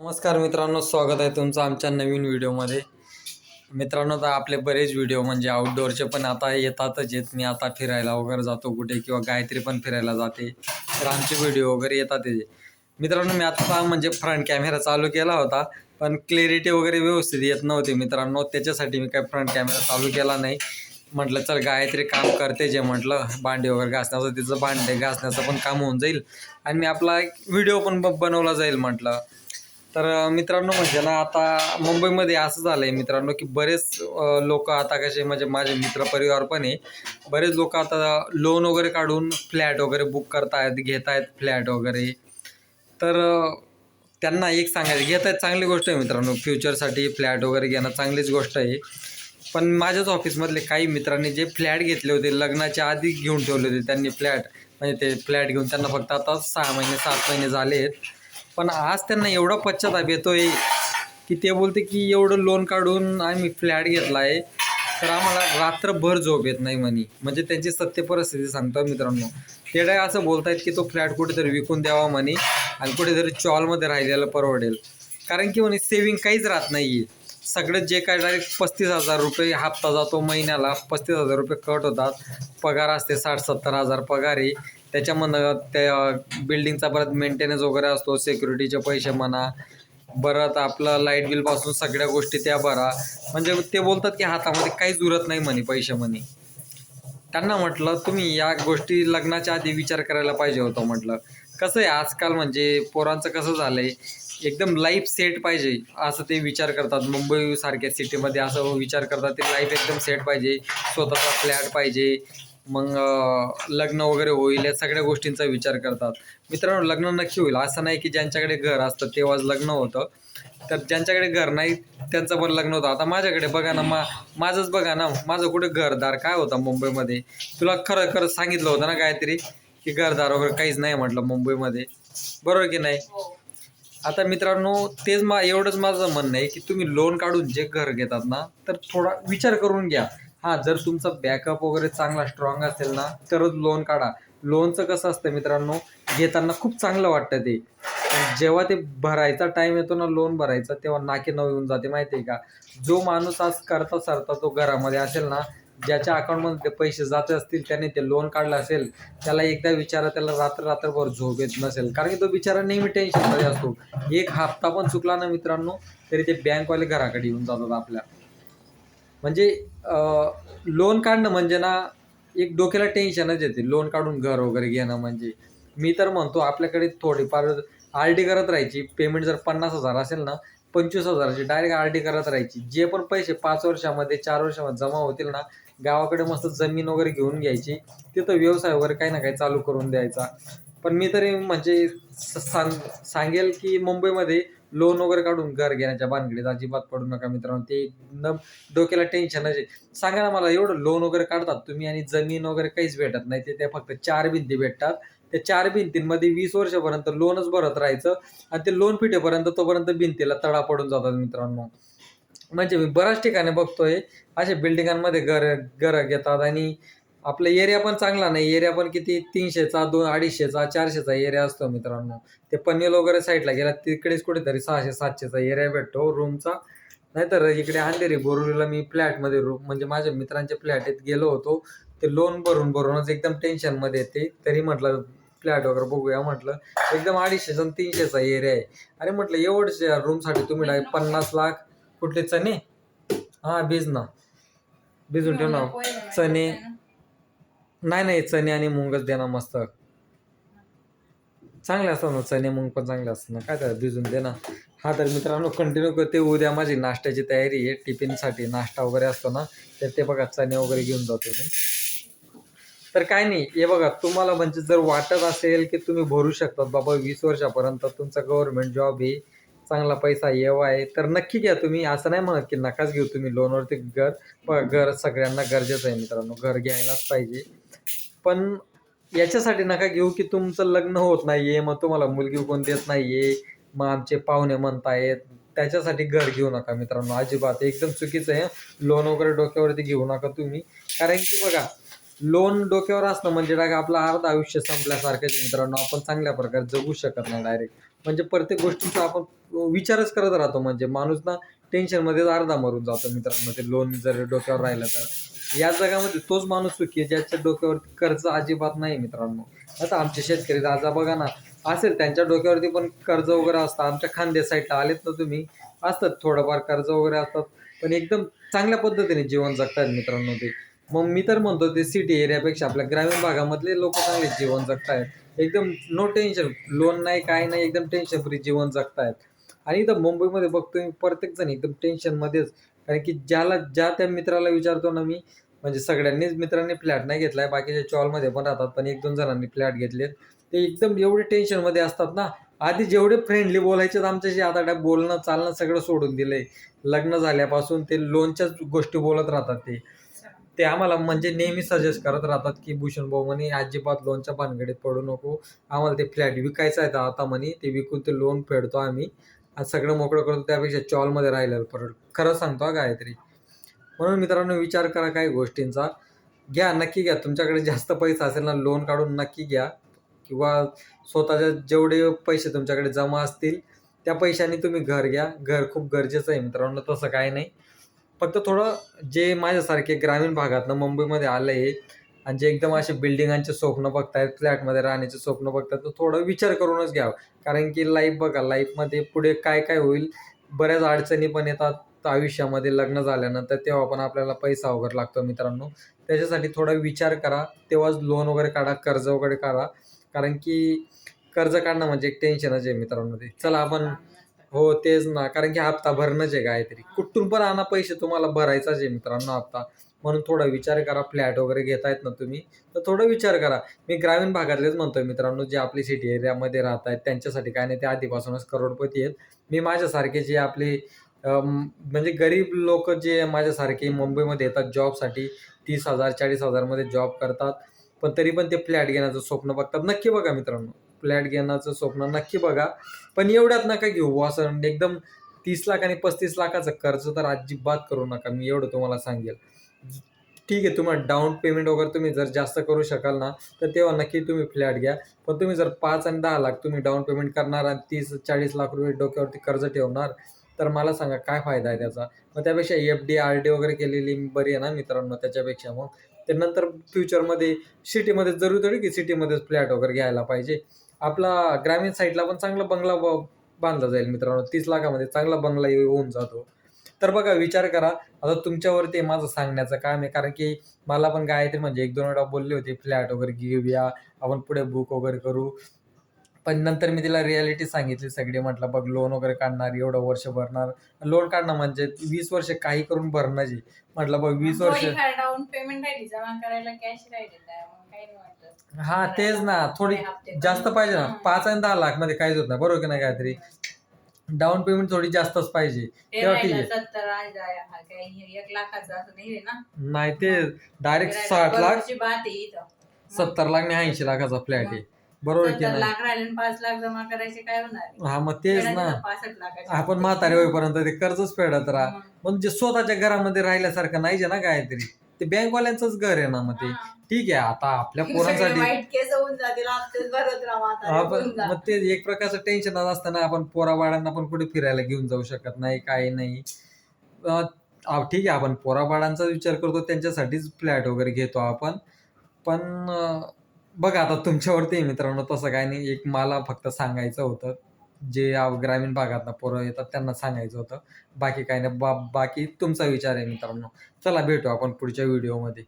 नमस्कार मित्रांनो स्वागत आहे तुमचं आमच्या नवीन व्हिडिओमध्ये. मित्रांनो तर आपले बरेच व्हिडिओ म्हणजे आउटडोअरचे पण आता येतातच येत मी आता फिरायला वगैरे जातो कुठे किंवा गायत्री पण फिरायला जाते. तर आमचे व्हिडिओ वगैरे येतात येते मित्रांनो मी आता म्हणजे फ्रंट कॅमेरा चालू केला होता पण क्लिअरिटी वगैरे व्यवस्थित येत नव्हती मित्रांनो त्याच्यासाठी मी काय फ्रंट कॅमेरा चालू केला नाही. म्हटलं चल गायत्री काम करते जे म्हटलं भांडे वगैरे घासण्याचं तिचं भांडे घासण्याचं पण काम होऊन जाईल. आणि मी आपला व्हिडिओ पण ब- बनवला जाईल म्हटलं. तर मित्रांनो म्हणजे ना आता मुंबईमध्ये असं झालं आहे मित्रांनो की बरेच लोक आता कसे म्हणजे माझे मित्रपरिवार पण आहे बरेच लोक आता लोन वगैरे काढून फ्लॅट वगैरे बुक करतायत घेत आहेत फ्लॅट वगैरे. तर त्यांना एक सांगायचं घेत आहेत चांगली गोष्ट आहे मित्रांनो फ्युचरसाठी फ्लॅट वगैरे घेणं चांगलीच गोष्ट आहे. पण माझ्याच ऑफिसमधले काही मित्रांनी जे फ्लॅट घेतले होते लग्नाच्या आधी घेऊन ठेवले होते त्यांनी फ्लॅट म्हणजे ते फ्लॅट घेऊन त्यांना फक्त आता सहा महिने सात महिने झाले आहेत पण आज त्यांना एवढा पश्चाताप येतोय की ते बोलते की एवढं लोन काढून आम्ही फ्लॅट घेतला आहे तर आम्हाला रात्रभर झोप येत नाही म्हणे. म्हणजे त्यांची सत्य परिस्थिती सांगतो मित्रांनो. ते काय असं बोलतायत की तो फ्लॅट कुठेतरी विकून द्यावा म्हणे आणि कुठेतरी चॉलमध्ये राहिलेलं परवडेल. कारण की म्हणे सेविंग काहीच राहत नाही आहे सगळं जे काय डायरेक्ट पस्तीस हजार रुपये हप्ता जातो महिन्याला पस्तीस हजार रुपये कट होतात. पगार असते साठ सत्तर हजार पगार आहे. त्याच्यामधनं त्या बिल्डिंगचा परत मेंटेनन्स वगैरे असतो सिक्युरिटीचे पैसे म्हणा परत आपलं लाइट बिलपासून सगळ्या गोष्टी त्या भरा. म्हणजे ते बोलतात की हातामध्ये काहीच उरत नाही म्हणे पैसे म्हणे. त्यांना म्हटलं तुम्ही या गोष्टी लग्नाच्या आधी विचार करायला पाहिजे होतं म्हटलं. कसं आहे आजकाल म्हणजे पोरांचं कसं झालं आहे एकदम लाईफ सेट पाहिजे असं ते विचार करतात. मुंबईसारख्या सिटीमध्ये असं विचार करतात ते लाईफ एकदम सेट पाहिजे. स्वतःचा फ्लॅट पाहिजे. मग लग्न वगैरे होईल या सगळ्या गोष्टींचा विचार करतात. मित्रांनो लग्न नक्की होईल. असं नाही की ज्यांच्याकडे घर असतं तेव्हाच लग्न होतं. तर ज्यांच्याकडे घर नाही त्यांचं पण लग्न होतं. आता माझ्याकडे बघा ना मा माझंच बघा ना माझं कुठे घरदार काय होतं मुंबईमध्ये? तुला खरं खरं सांगितलं होतं ना काहीतरी की घरदार वगैरे काहीच नाही म्हटलं मुंबईमध्ये. बरोबर की नाही? आता मित्रांनो तेच मा एवढंच माझं म्हणणं आहे की तुम्ही लोन काढून जे घर घेतात ना तर थोडा विचार करून घ्या. हा जर तुमचा बॅकअप वगैरे चांगला स्ट्रॉंग असेल ना तरच लोन काढा. लोनचं कसं असतं मित्रांनो घेताना खूप चांगलं वाटतं ते. जेव्हा ते भरायचा टाइम येतो ना लोन भरायचा तेव्हा नाके नऊ येऊन जाते माहिती आहे का? जो माणूस आज करता सरता तो घरामध्ये असेल ना ज्याच्या अकाउंटमध्ये ते पैसे जात असतील त्याने ते लोन काढलं असेल त्याला एकदा विचारा त्याला रात्र रात्रभर झोप येत नसेल. कारण की तो बिचारा नेहमी टेन्शनमध्ये असतो. एक हप्ता पण चुकला ना मित्रांनो तरी ते बँकवाले घराकडे येऊन जातात आपल्या. म्हणजे लोन काढणं म्हणजे ना एक डोक्याला टेन्शनच येते. लोन काढून घर वगैरे घेणं म्हणजे. मी तर म्हणतो आपल्याकडे थोडीफार आर डी करत राहायची. पेमेंट जर पन्नास हजार असेल ना पंचवीस हजाराची डायरेक्ट आर डी करत राहायची. जे पण पैसे पाच वर्षामध्ये चार वर्षामध्ये जमा होतील ना गावाकडे मस्त जमीन वगैरे घेऊन घ्यायची. तिथं व्यवसाय वगैरे काही ना काही चालू करून द्यायचा. पण मी तरी म्हणजे स- सांग सांगेल की मुंबईमध्ये लोन वगैरे काढून घर घेण्याच्या भानगडीत अजिबात पडू नका मित्रांनो. ते न डोक्याला टेन्शनच सांगा ना मला एवढं लोन वगैरे काढतात तुम्ही आणि जमीन वगैरे काहीच भेटत नाही. ते त्या फक्त चार भिंती भेटतात. त्या चार भिंतींमध्ये वीस वर्षापर्यंत लोनच भरत राहायचं आणि ते लोन फिटेपर्यंत तोपर्यंत भिंतीला तडा पडून जातात मित्रांनो. म्हणजे मी बऱ्याच ठिकाणी बघतोय अशा बिल्डिंगांमध्ये घर घर घेतात आणि आपला एरिया पण चांगला नाही. एरिया पण किती? तीनशेचा दोन अडीचशेचा चारशेचा एरिया असतो मित्रांनो. ते पनवेल वगैरे साईडला गेला तिकडेच कुठेतरी सहाशे सातशेचा एरिया भेटतो रूमचा नाहीतर इकडे अंधेरी बोरुलीला मी फ्लॅटमध्ये रूम म्हणजे माझ्या मित्रांच्या फ्लॅट गेलो होतो. ते लोन भरून भरूनच एकदम टेन्शनमध्ये येते. तरी म्हटलं फ्लॅट वगैरे बघूया म्हटलं. एकदम अडीचशेचा तीनशेचा एरिया आहे. अरे म्हटलं एवढ्या रूमसाठी तुम्ही पन्नास लाख कुठले चणे? हां बीज ना भिजून ठेव ना. चणे. नाही नाही चणे आणि मुंगच देणार मस्त. चांगले असतात ना चणे मुंग पण चांगले असतात ना. काय त्याला भिजून दे ना. हा तर मित्रांनो कंटिन्यू करते. उद्या माझी नाश्त्याची तयारी आहे. टिफिनसाठी नाश्ता वगैरे असतो ना तर ते बघा चणे वगैरे घेऊन जातो मी. तर काय नाही हे बघा तुम्हाला म्हणजे जर वाटत असेल की तुम्ही भरू शकतात बाबा वीस वर्षापर्यंत तुमचा गव्हर्नमेंट जॉब आहे चांगला पैसा येवा आहे तर नक्की घ्या तुम्ही. असं नाही म्हणत की नकाच घेऊ तुम्ही लोनवरती घर. प घर सगळ्यांना गरजेचं आहे मित्रांनो. घर घ्यायलाच पाहिजे. पण याच्यासाठी नका घेऊ की तुमचं लग्न होत नाहीये मग तुम्हाला मुलगी कोण देत नाहीये मग आमचे पाहुणे म्हणतायत. त्याच्यासाठी घर घेऊ नका मित्रांनो. अजिबात. एकदम चुकीचं आहे. लोन वगैरे डोक्यावरती घेऊ नका तुम्ही. कारण की बघा लोन डोक्यावर असतं म्हणजे डाग आपलं अर्ध आयुष्य संपल्यासारखंच मित्रांनो. आपण चांगल्या प्रकारे जगू शकत नाही डायरेक्ट म्हणजे प्रत्येक गोष्टीचा आपण विचारच करत राहतो. म्हणजे माणूस ना टेन्शनमध्येच अर्धा मरून जातो मित्रांनो. ते लोन जर डोक्यावर राहिलं तर. या जगामध्ये तोच माणूस सुखी आहे ज्याच्या डोक्यावरती कर्ज अजिबात नाही मित्रांनो. आता आमचे शेतकरी दादा बघा ना असेल त्यांच्या डोक्यावरती पण कर्ज वगैरे असतं. आमच्या खांदे साईडला आलेत ना तुम्ही असतात थोडंफार कर्ज वगैरे असतात. पण एकदम चांगल्या पद्धतीने जीवन जगतात मित्रांनो ते. मग मी तर म्हणतो ते सिटी एरियापेक्षा आपल्या ग्रामीण भागामधले लोक चांगले जीवन जगतायत. एकदम नो टेन्शन लोन नाही काय नाही एकदम टेन्शन फ्री जीवन जगतायत. आणि इथं मुंबईमध्ये बघतो मी प्रत्येक जण एकदम टेन्शनमध्येच कारण की ज्याला ज्या त्या मित्राला विचारतो ना मी म्हणजे सगळ्यांनीच मित्रांनी फ्लॅट नाही घेतलाय बाकीच्या चॉलमध्ये पण राहतात पण एक दोन जणांनी फ्लॅट घेतलेत. ते एकदम एवढे टेन्शनमध्ये असतात ना आधी जेवढे फ्रेंडली बोलायचे आमच्याशी आता त्या बोलणं चालणं सगळं सोडून दिलंय. लग्न झाल्यापासून ते लोनच्याच गोष्टी बोलत राहतात ते. ते आम्हाला म्हणजे नेहमी सजेस्ट करत राहतात की भूषण भाऊ म्हणे अजिबात लोनच्या भानगडीत पडू नको. आम्हाला ते फ्लॅट विकायचं आहे आता म्हणे ते विकून ते लोन फेडतो आम्ही. आज सगळं मोकळं करतो त्यापेक्षा चॉलमध्ये राहिलेलं परत खरं सांगतो गायत्री. म्हणून मित्रांनो विचार करा काही गोष्टींचा. घ्या नक्की घ्या. तुमच्याकडे जास्त पैसा असेल ना लोन काढून नक्की घ्या. किंवा स्वतःच्या जेवढे पैसे तुमच्याकडे जमा असतील त्या पैशाने तुम्ही घर घ्या. घर खूप गरजेचं आहे मित्रांनो तसं काही नाही. फक्त थोडं जे माझ्यासारखे ग्रामीण भागातनं मुंबईमध्ये आलं आहे आणि जे एकदम असे बिल्डिंगांचे स्वप्न बघतायत फ्लॅटमध्ये राहण्याचे स्वप्न बघतायत तर थोडं विचार करूनच घ्यावं. कारण की लाईफ बघा लाईफमध्ये पुढे काय काय होईल बऱ्याच अडचणी पण येतात. आयुष्यामध्ये लग्न झाल्यानंतर तेव्हा पण आपल्याला पैसा वगैरे लागतो मित्रांनो. त्याच्यासाठी थोडा विचार करा. तेव्हाच लोन वगैरे काढा कर्ज वगैरे काढा. कारण की कर्ज काढणं म्हणजे एक टेन्शनच आहे मित्रांनो ते. चला आपण हो तेच ना. कारण की हप्ता भरणंच आहे काहीतरी. कुठून पण आणा पैसे तुम्हाला भरायचाच आहे मित्रांनो हप्ता. म्हणून थोडा विचार करा फ्लॅट वगैरे घेतायत ना तुम्ही तर थोडा विचार करा. मी ग्रामीण भागातलेच म्हणतोय मित्रांनो जे आपली सिटी एरियामध्ये राहत आहेत त्यांच्यासाठी काय नाही ते आधीपासूनच करोडपती आहेत. मी माझ्यासारखे जे आपले म्हणजे गरीब लोक जे माझ्यासारखे मुंबईमध्ये येतात जॉबसाठी तीस हजार चाळीस हजारमध्ये जॉब करतात पण तरी पण ते फ्लॅट घेण्याचं स्वप्न बघतात. नक्की बघा मित्रांनो. फ्लॅट घेण्याचं स्वप्न नक्की बघा. पण एवढ्यात नका घेऊ असं एकदम तीस लाख आणि पस्तीस लाखाचं कर्ज तर अजिबात करू नका. मी एवढं तुम्हाला सांगेल. ठीक आहे तुम्हाला डाऊन पेमेंट वगैरे तुम्ही जर जास्त करू शकाल ना तर तेव्हा नक्की तुम्ही फ्लॅट घ्या. पण तुम्ही जर पाच आणि दहा लाख तुम्ही डाऊन पेमेंट करणार आणि तीस चाळीस लाख रुपये डोक्यावरती कर्ज ठेवणार तर मला सांगा काय फायदा आहे त्याचा? मग त्यापेक्षा एफ डी आर डी वगैरे केलेली बरी आहे ना मित्रांनो त्याच्यापेक्षा मग. ते नंतर फ्युचरमध्ये सिटीमध्ये जरूर थोडी की सिटीमध्येच फ्लॅट वगैरे घ्यायला पाहिजे. आपला ग्रामीण साईडला पण चांगला बंगला ब- बांधला जाईल मित्रांनो. तीस लाखामध्ये चांगला बंगला होऊन जातो. तर बघा विचार करा. आता तुमच्यावरती आहे माझं सांगण्याचं काम आहे. कारण की मला पण गायत्री म्हणजे एक दोन वेळा बोलले होते फ्लॅट वगैरे घेऊया आपण पुढे बुक वगैरे करू. पण नंतर मी तिला रियालिटी सांगितली सगळी. म्हटलं बघ लोन वगैरे काढणार एवढं वर्ष भरणार. लोन काढणं म्हणजे वीस वर्ष काही करून भरण्याची म्हटलं बघ वीस वर्ष डाऊन पेमेंट राहिली. जमा करायला कॅश राहिली. मग काही नाही वाटत. हा तेच ना. थोडी जास्त. पाहिजे ना. पाच आणि दहा लाखमध्ये काहीच होत नाही. बरोबर की नाही काहीतरी? डाऊन पेमेंट थोडी जास्तच पाहिजे. तेव्हा ठीक आहे. सत्तर हजार हा काही एक लाखाचं असं नाही रे ना? नाही ते डायरेक्ट साठ. लाख बरोबरची बात आहे इथं. सत्तर लाख आणि ऐंशी लाखाचा फ्लॅट आहे. बरोबर की सत्तर नाही? लाख राहिले आणि पाच लाख जमा करायचे काय होणार हा मग तेच ना. पासष्ट लाखाचे. आपण म्हातारे होईपर्यंत ते कर्जच फेडत राहा. मग. म्हणजे स्वतःच्या घरामध्ये राहिल्यासारखं नाही जे ना काहीतरी. ते बँकवाल्यांचंच घर आहे ना मग ते हा. ठीक आहे आता आपल्या सगळे पोरांसाठी वाईट केस होऊन जातील हप्तेच भरत राहा म्हातारे आपण होऊन जा. मग ते एक प्रकारचं टेन्शन असताना आपण पोराबाळांना पण कुठे फिरायला घेऊन जाऊ शकत नाही काही नाही अं, आ, ठीक आहे आपण पोराबाळांचा विचार करतो त्यांच्यासाठीच फ्लॅट वगैरे घेतो आपण पण अं, बघा आता तुमच्यावरती आहे मित्रांनो तसं काही नाही एक मला फक्त सांगायचं होतं जे ग्रामीण भागातनं पोरं येतात त्यांना सांगायचं होतं. बाकी काही नाही बा बाकी तुमचा विचार आहे मित्रांनो. चला भेटू आपण पुढच्या व्हिडिओमध्ये